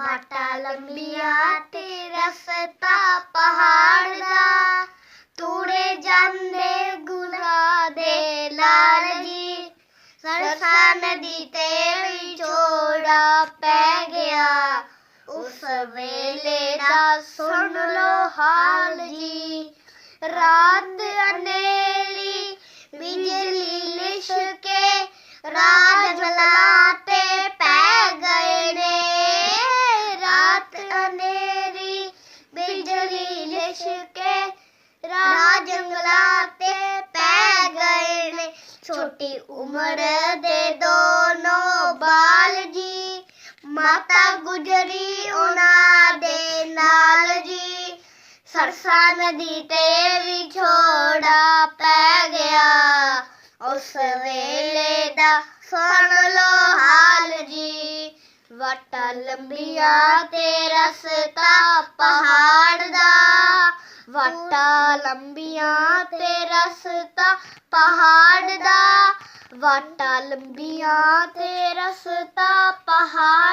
ਬਾਟਾ ਲੰਬੀਆਂ ਤੇ ਰਸਤਾ ਪਹਾੜ ਦਾ। ਤੂੜੇ ਜਾਂਦੇ ਗੁਰਾ ਦੇ ਲਾਲ ਜੀ। ਸਰਸਾ ਨਦੀ ਤੇ ਵਿਛੋੜਾ ਪੈ ਗਿਆ। ਉਸ ਵੇਲੇ ਦਾ ਸੁਣ ਲੋ ਹਾਲ ਜੀ। ਰਾਤ ਬਿਜਲੀ ਲਿਸ਼ਕੇ ਰਾਜ ਜੰਗਲਾਤੇ ਪੈ ਗਏ ਨੇ। ਛੋਟੀ ਉਮਰ ਦੇ ਦੋਨੋਂ ਬਾਲ ਜੀ। ਮਾਤਾ ਗੁਜਰੀ ਉਹਨਾਂ ਦੇ ਨਾਲ ਜੀ। ਸਰਸਾ ਨਦੀ ਤੇ ਵਿਛੋੜਾ ਪੈ ਗਿਆ। ਉਸ ਵੇਲੇ ਦਾ ਸੁਣ ਲੋ ਹਾਲ ਜੀ। ਵਟਾ ਲੰਬੀਆਂ ਤੇ ਰਸਤਾ ਵਟਾ ਲੰਬੀਆਂ ਤੇ ਰਸਤਾ ਪਹਾੜ ਦਾ। ਵਟਾ ਲੰਬੀਆਂ ਤੇ ਰਸਤਾ ਪਹਾੜ